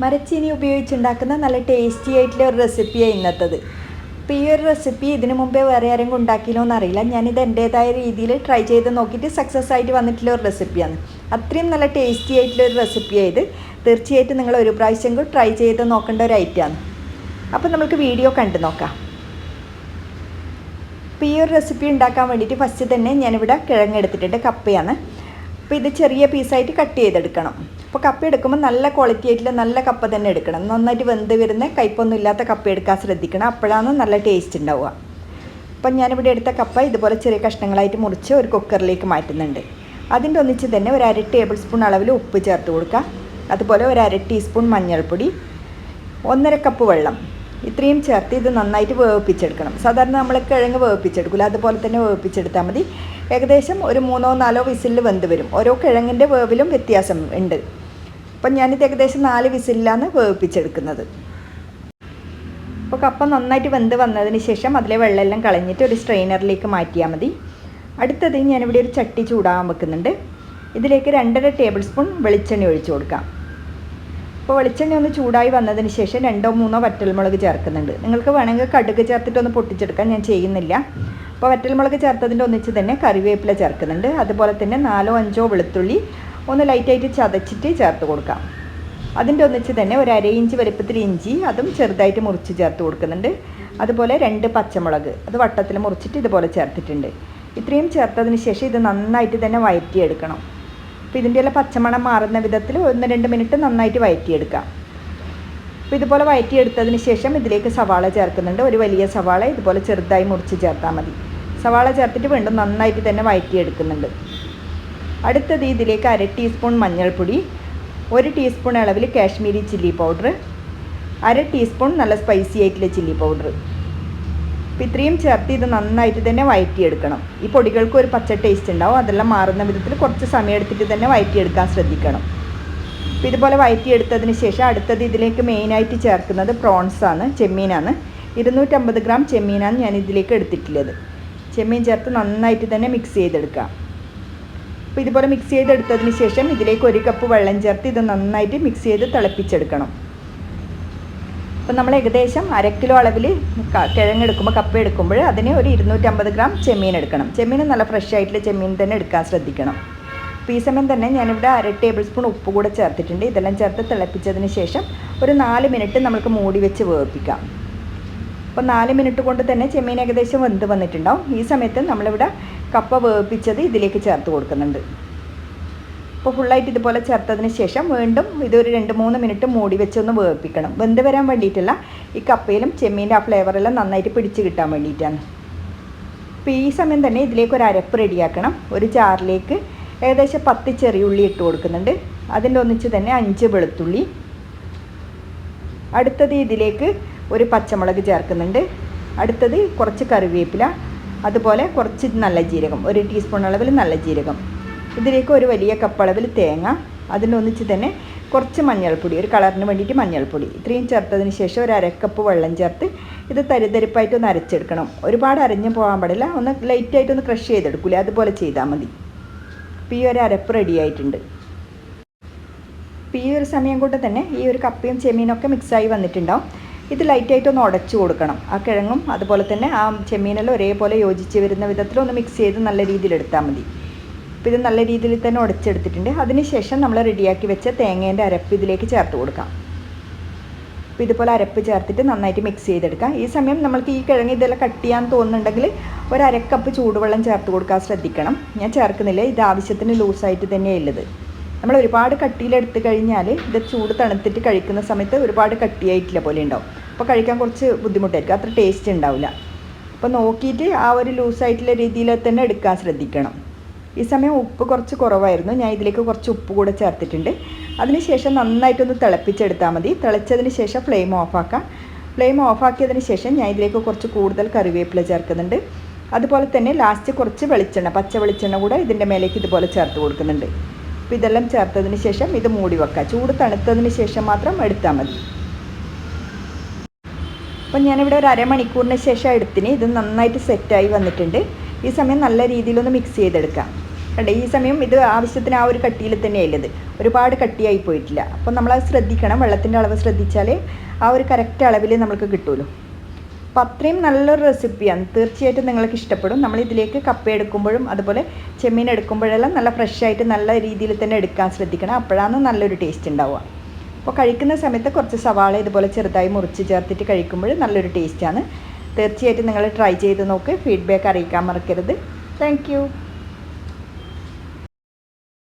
മരച്ചീനി ഉപയോഗിച്ചുണ്ടാക്കുന്ന നല്ല ടേസ്റ്റി ആയിട്ടുള്ള ഒരു റെസിപ്പിയാണ് ഇന്നത്തത്. അപ്പോൾ ഈ ഒരു റെസിപ്പി ഇതിനു മുമ്പേ വേറെ ആരെങ്കിലും ഉണ്ടാക്കിയില്ലോ എന്നറിയില്ല. ഞാനിത് എന്റേതായ രീതിയിൽ ട്രൈ ചെയ്ത് നോക്കിയിട്ട് സക്സസ് ആയിട്ട് വന്നിട്ടുള്ള ഒരു റെസിപ്പിയാണ് അത്രയും നല്ല ടേസ്റ്റി ആയിട്ടുള്ള ഒരു റെസിപ്പിയായത് തീർച്ചയായിട്ടും നിങ്ങൾ ഒരു പ്രാവശ്യം കൂടി ട്രൈ ചെയ്ത് നോക്കേണ്ട ഒരു ഐറ്റമാണ് അപ്പോൾ നമുക്ക് വീഡിയോ കണ്ടു നോക്കാം. അപ്പോൾ ഈ ഒരു റെസിപ്പി ഉണ്ടാക്കാൻ വേണ്ടിയിട്ട് ഫസ്റ്റ് തന്നെ ഞാനിവിടെ കിഴങ്ങ് എടുത്തിട്ടുണ്ട്. കപ്പയാണ്. അപ്പോൾ ഇത് ചെറിയ പീസായിട്ട് കട്ട് ചെയ്തെടുക്കണം. അപ്പോൾ കപ്പ എടുക്കുമ്പോൾ നല്ല ക്വാളിറ്റി ആയിട്ടുള്ള നല്ല കപ്പ തന്നെ എടുക്കണം. നന്നായിട്ട് വെന്ത് വരുന്ന കയ്പൊന്നും ഇല്ലാത്ത കപ്പ എടുക്കാൻ ശ്രദ്ധിക്കണം. അപ്പോഴാണ് നല്ല ടേസ്റ്റ് ഉണ്ടാവുക. അപ്പം ഞാനിവിടെ എടുത്ത കപ്പ ഇതുപോലെ ചെറിയ കഷ്ണങ്ങളായിട്ട് മുറിച്ച് ഒരു കുക്കറിലേക്ക് മാറ്റുന്നുണ്ട്. അതിന്റെ ഒന്നിച്ച് തന്നെ ഒരു അര ടേബിൾ സ്പൂൺ അളവിൽ ഉപ്പ് ചേർത്ത് കൊടുക്കുക. അതുപോലെ ഒരു അര ടീസ്പൂൺ മഞ്ഞൾപ്പൊടി ഒന്നര കപ്പ് വെള്ളം. ഇത്രയും ചേർത്ത് ഇത് നന്നായിട്ട് വേവിപ്പിച്ചെടുക്കണം. സാധാരണ നമ്മൾ കിഴങ്ങ് വേവിപ്പിച്ചെടുക്കില്ല അതുപോലെ തന്നെ വേവിപ്പിച്ചെടുത്താൽ മതി. ഏകദേശം ഒരു മൂന്നോ നാലോ വിസിലിൽ വെന്ത് വരും. ഓരോ കിഴങ്ങിന്റെ വേവിലും വ്യത്യാസം ഉണ്ട്. അപ്പം ഞാനിത് ഏകദേശം നാല് വിസിലിലാണ് വേവിപ്പിച്ചെടുക്കുന്നത്. അപ്പോൾ കപ്പ നന്നായിട്ട് വെന്ത് വന്നതിന് ശേഷം അതിലെ വെള്ളമെല്ലാം കളഞ്ഞിട്ട് ഒരു സ്ട്രെയിനറിലേക്ക് മാറ്റിയാൽ മതി. അടുത്തത് ഞാനിവിടെ ഒരു ചട്ടി ചൂടാകാൻ വെക്കുന്നുണ്ട്. ഇതിലേക്ക് രണ്ടര ടേബിൾ സ്പൂൺ വെളിച്ചെണ്ണ ഒഴിച്ചു കൊടുക്കാം. അപ്പോൾ വെളിച്ചെണ്ണ ഒന്ന് ചൂടായി വന്നതിന് ശേഷം രണ്ടോ മൂന്നോ വറ്റൽമുളക് ചേർക്കുന്നുണ്ട്. നിങ്ങൾക്ക് വേണമെങ്കിൽ കടുക് ചേർത്തിട്ടൊന്ന് പൊട്ടിച്ചെടുക്കാൻ ഞാൻ ചെയ്യുന്നില്ല. അപ്പോൾ വറ്റൽമുളക് ചേർത്തതിന്റെ ഒന്നിച്ച് തന്നെ കറിവേപ്പില ചേർക്കുന്നുണ്ട്. അതുപോലെ തന്നെ നാലോ അഞ്ചോ വെളുത്തുള്ളി ഒന്ന് ലൈറ്റായിട്ട് ചതച്ചിട്ട് ചേർത്ത് കൊടുക്കാം. അതിന്റെ ഒന്നിച്ച് തന്നെ ഒരു അര ഇഞ്ച് വലുപ്പത്തിൽ ഇഞ്ചി അതും ചെറുതായിട്ട് മുറിച്ച് ചേർത്ത് കൊടുക്കുന്നുണ്ട്. അതുപോലെ രണ്ട് പച്ചമുളക് അത് വട്ടത്തിൽ മുറിച്ചിട്ട് ഇതുപോലെ ചേർത്തിട്ടുണ്ട്. ഇത്രയും ചേർത്തതിന് ശേഷം ഇത് നന്നായിട്ട് തന്നെ വയറ്റിയെടുക്കണം. അപ്പോൾ ഇതിന്റെ എല്ലാം പച്ചമണം മാറുന്ന വിധത്തിൽ ഒന്ന് രണ്ട് മിനിറ്റ് നന്നായിട്ട് വയറ്റിയെടുക്കാം. അപ്പോൾ ഇതുപോലെ വയറ്റിയെടുത്തതിന് ശേഷം ഇതിലേക്ക് സവാള ചേർക്കുന്നുണ്ട്. ഒരു വലിയ സവാള ഇതുപോലെ ചെറുതായി മുറിച്ച് ചേർത്താൽ മതി. സവാള ചേർത്തിട്ട് വീണ്ടും നന്നായിട്ട് തന്നെ വഴറ്റിയെടുക്കുന്നുണ്ട് അടുത്തത് ഇതിലേക്ക് അര ടീസ്പൂൺ മഞ്ഞൾപ്പൊടി ഒരു ടീസ്പൂൺ അളവിൽ കാശ്മീരി ചില്ലി പൗഡർ അര ടീസ്പൂൺ നല്ല സ്പൈസി ആയിട്ടുള്ള ചില്ലി പൗഡർ. അപ്പോൾ ഇത്രയും ചേർത്ത് ഇത് നന്നായിട്ട് തന്നെ വഴറ്റിയെടുക്കണം ഈ പൊടികൾക്ക് ഒരു പച്ച ടേസ്റ്റ് ഉണ്ടാവും. അതെല്ലാം മാറുന്ന വിധത്തിൽ കുറച്ച് സമയം എടുത്തിട്ട് തന്നെ വഴറ്റിയെടുക്കാൻ ശ്രദ്ധിക്കണം. അപ്പോൾ ഇതുപോലെ വഴറ്റിയെടുത്തതിന് ശേഷം അടുത്തത് ഇതിലേക്ക് മെയിനായിട്ട് ചേർക്കുന്നത് പ്രോൺസ് ആണ് ചെമ്മീനാണ് ഇരുന്നൂറ്റമ്പത് ഗ്രാം ചെമ്മീനാണ് ഞാൻ ഇതിലേക്ക് എടുത്തിട്ടുള്ളത്. ചെമ്മീൻ ചേർത്ത് നന്നായിട്ട് തന്നെ മിക്സ് ചെയ്തെടുക്കാം അപ്പോൾ ഇതുപോലെ മിക്സ് ചെയ്തെടുത്തതിന് ശേഷം ഇതിലേക്ക് ഒരു കപ്പ് വെള്ളം ചേർത്ത് ഇത് നന്നായിട്ട് മിക്സ് ചെയ്ത് തിളപ്പിച്ചെടുക്കണം. അപ്പോൾ നമ്മൾ ഏകദേശം അര കിലോ അളവിൽ കിഴങ്ങെടുക്കുമ്പോൾ കപ്പ എടുക്കുമ്പോൾ അതിന് ഒരു ഇരുന്നൂറ്റമ്പത് ഗ്രാം ചെമ്മീൻ എടുക്കണം. ചെമ്മീൻ നല്ല ഫ്രഷ് ആയിട്ടുള്ള ചെമ്മീൻ തന്നെ എടുക്കാൻ ശ്രദ്ധിക്കണം. അപ്പോൾ ഈ സമയം തന്നെ ഞാനിവിടെ അര ടേബിൾ സ്പൂൺ ഉപ്പ് കൂടെ ചേർത്തിട്ടുണ്ട്. ഇതെല്ലാം ചേർത്ത് തിളപ്പിച്ചതിന് ശേഷം ഒരു നാല് മിനിറ്റ് നമുക്ക് മൂടി വെച്ച് വേവിപ്പിക്കാം. അപ്പോൾ നാല് മിനിറ്റ് കൊണ്ട് തന്നെ ചെമ്മീൻ ഏകദേശം വെന്ത് വന്നിട്ടുണ്ടാവും. ഈ സമയത്ത് നമ്മളിവിടെ കപ്പ വേവിപ്പിച്ചത് ഇതിലേക്ക് ചേർത്ത് കൊടുക്കുന്നുണ്ട്. അപ്പോൾ ഫുള്ളായിട്ട് ഇതുപോലെ ചേർത്തതിന് ശേഷം വീണ്ടും ഇതൊരു രണ്ട് മൂന്ന് മിനിറ്റ് മൂടി വെച്ചൊന്ന് വേവിപ്പിക്കണം. വെന്ത് വരാൻ വേണ്ടിയിട്ടല്ല ഈ കപ്പയിലും ചെമ്മീന്റെ ആ ഫ്ലേവറെല്ലാം നന്നായിട്ട് പിടിച്ച് കിട്ടാൻ വേണ്ടിയിട്ടാണ്. അപ്പോൾ ഈ സമയം തന്നെ ഇതിലേക്ക് ഒരു അരപ്പ് റെഡിയാക്കണം ഒരു ജാറിലേക്ക് ഏകദേശം പത്ത് ചെറിയുള്ളി ഇട്ട് കൊടുക്കുന്നുണ്ട്. അതിന്റെ ഒന്നിച്ച് തന്നെ അഞ്ച് വെളുത്തുള്ളി. അടുത്തത് ഇതിലേക്ക് ഒരു പച്ചമുളക് ചേർക്കുന്നുണ്ട്. അടുത്തത് കുറച്ച് കറിവേപ്പില. അതുപോലെ കുറച്ച് നല്ല ജീരകം ഒരു ടീസ്പൂൺ അളവിൽ നല്ല ജീരകം. ഇതിലേക്ക് ഒരു വലിയ കപ്പ് അളവിൽ തേങ്ങ അതിനൊന്നിച്ച് തന്നെ കുറച്ച് മഞ്ഞൾപ്പൊടി ഒരു കളറിന് വേണ്ടിയിട്ട് മഞ്ഞൾപ്പൊടി. ഇത്രയും ചേർത്തതിന് ശേഷം ഒരു അരക്കപ്പ് വെള്ളം ചേർത്ത് ഇത് തരിതരിപ്പായിട്ട് ഒന്ന് അരച്ചെടുക്കണം. ഒരുപാട് അരഞ്ഞു പോകാൻ പാടില്ല. ഒന്ന് ലൈറ്റായിട്ട് ഒന്ന് ക്രഷ് ചെയ്തെടുക്കില്ല അതുപോലെ ചെയ്താൽ മതി. അപ്പോൾ ഈ ഒരു അരപ്പ് റെഡി ആയിട്ടുണ്ട്. അപ്പോൾ ഈ ഒരു സമയം കൊണ്ട് തന്നെ ഈ ഒരു കപ്പയും ചെമ്മീനൊക്കെ മിക്സായി വന്നിട്ടുണ്ടാവും. ഇത് ലൈറ്റായിട്ടൊന്ന് ഉടച്ചു കൊടുക്കണം. ആ കിഴങ്ങും അതുപോലെ തന്നെ ആ ചെമ്മീനെല്ലാം ഒരേപോലെ യോജിച്ച് വരുന്ന വിധത്തിലൊന്ന് മിക്സ് ചെയ്ത് നല്ല രീതിയിൽ എടുത്താൽ മതി. അപ്പോൾ ഇത് നല്ല രീതിയിൽ തന്നെ ഉടച്ചെടുത്തിട്ടുണ്ട്. അതിനുശേഷം നമ്മൾ റെഡിയാക്കി വെച്ച തേങ്ങേന്റെ അരപ്പ് ഇതിലേക്ക് ചേർത്ത് കൊടുക്കാം. അപ്പോൾ ഇതുപോലെ അരപ്പ് ചേർത്തിട്ട് നന്നായിട്ട് മിക്സ് ചെയ്തെടുക്കാം. ഈ സമയം നമ്മൾക്ക് ഈ കിഴങ്ങ് ഇതെല്ലാം കട്ട് ചെയ്യാൻ തോന്നുന്നുണ്ടെങ്കിൽ ഒരു അരക്കപ്പ് ചൂടുവെള്ളം ചേർത്ത് കൊടുക്കാൻ ശ്രദ്ധിക്കണം. ഞാൻ ചേർക്കുന്നില്ല. ഇത് ആവശ്യത്തിന് ലൂസായിട്ട് തന്നെയാണ് ഉള്ളത്. നമ്മൾ ഒരുപാട് കട്ടിയിലെടുത്ത് കഴിഞ്ഞാൽ ഇത് ചൂട് തണുത്തിട്ട് കഴിക്കുന്ന സമയത്ത് ഒരുപാട് കട്ടിയായിട്ടില്ല പോലെ ഉണ്ടാവും. അപ്പോൾ കഴിക്കാൻ കുറച്ച് ബുദ്ധിമുട്ടായിരിക്കും. അത്ര ടേസ്റ്റ് ഉണ്ടാവില്ല അപ്പോൾ നോക്കിയിട്ട് ആ ഒരു ലൂസായിട്ടുള്ള രീതിയിൽ തന്നെ എടുക്കാൻ ശ്രദ്ധിക്കണം. ഈ സമയം ഉപ്പ് കുറച്ച് കുറവായിരുന്നു. ഞാൻ ഇതിലേക്ക് കുറച്ച് ഉപ്പ് കൂടെ ചേർത്തിട്ടുണ്ട്. അതിനുശേഷം നന്നായിട്ടൊന്ന് തിളപ്പിച്ചെടുത്താൽ മതി. തിളച്ചതിന് ശേഷം ഫ്ലെയിം ഓഫാക്കാം ഫ്ലെയിം ഓഫാക്കിയതിന് ശേഷം ഞാൻ ഇതിലേക്ക് കുറച്ച് കൂടുതൽ കറിവേപ്പില ചേർക്കുന്നുണ്ട്. അതുപോലെ തന്നെ ലാസ്റ്റ് കുറച്ച് വെളിച്ചെണ്ണ പച്ച വെളിച്ചെണ്ണ കൂടെ ഇതിന്റെ മേലേക്ക് ഇതുപോലെ ചേർത്ത് കൊടുക്കുന്നുണ്ട്. അപ്പോൾ ഇതെല്ലാം ചേർത്തതിന് ശേഷം ഇത് മൂടി വെക്കുക ചൂട് തണുത്തതിന് ശേഷം മാത്രം എടുത്താൽ മതി. അപ്പം ഞാനിവിടെ ഒരു അരമണിക്കൂറിന് ശേഷം എടുത്തിന്. ഇത് നന്നായിട്ട് സെറ്റായി വന്നിട്ടുണ്ട്. ഈ സമയം നല്ല രീതിയിലൊന്ന് മിക്സ് ചെയ്തെടുക്കാം. കണ്ടേ ഈ സമയം ഇത് ആവശ്യത്തിന് ആ ഒരു കട്ടിയിൽ തന്നെയായില്ലത് ഒരുപാട് കട്ടിയായി പോയിട്ടില്ല. അപ്പോൾ നമ്മളത് ശ്രദ്ധിക്കണം. വെള്ളത്തിന്റെ അളവ് ശ്രദ്ധിച്ചാലേ ആ ഒരു കറക്റ്റ് അളവിൽ നമുക്ക് കിട്ടുമല്ലോ അപ്പോൾ അത്രയും നല്ലൊരു റെസിപ്പിയാണ് തീർച്ചയായിട്ടും നിങ്ങൾക്ക് ഇഷ്ടപ്പെടും. നമ്മൾ ഇതിലേക്ക് കപ്പ എടുക്കുമ്പോഴും അതുപോലെ ചെമ്മീൻ എടുക്കുമ്പോഴെല്ലാം നല്ല ഫ്രഷ് ആയിട്ട് നല്ല രീതിയിൽ തന്നെ എടുക്കാൻ ശ്രദ്ധിക്കണം. അപ്പോഴാണ് നല്ലൊരു ടേസ്റ്റ് ഉണ്ടാവുക. അപ്പോൾ കഴിക്കുന്ന സമയത്ത് കുറച്ച് സവാള ഇതുപോലെ ചെറുതായി മുറിച്ച് ചേർത്തിട്ട് കഴിക്കുമ്പോൾ നല്ലൊരു ടേസ്റ്റാണ് തീർച്ചയായിട്ടും നിങ്ങൾ ട്രൈ ചെയ്ത് നോക്ക്. ഫീഡ്ബാക്ക് അറിയിക്കാൻ മറക്കരുത്. താങ്ക്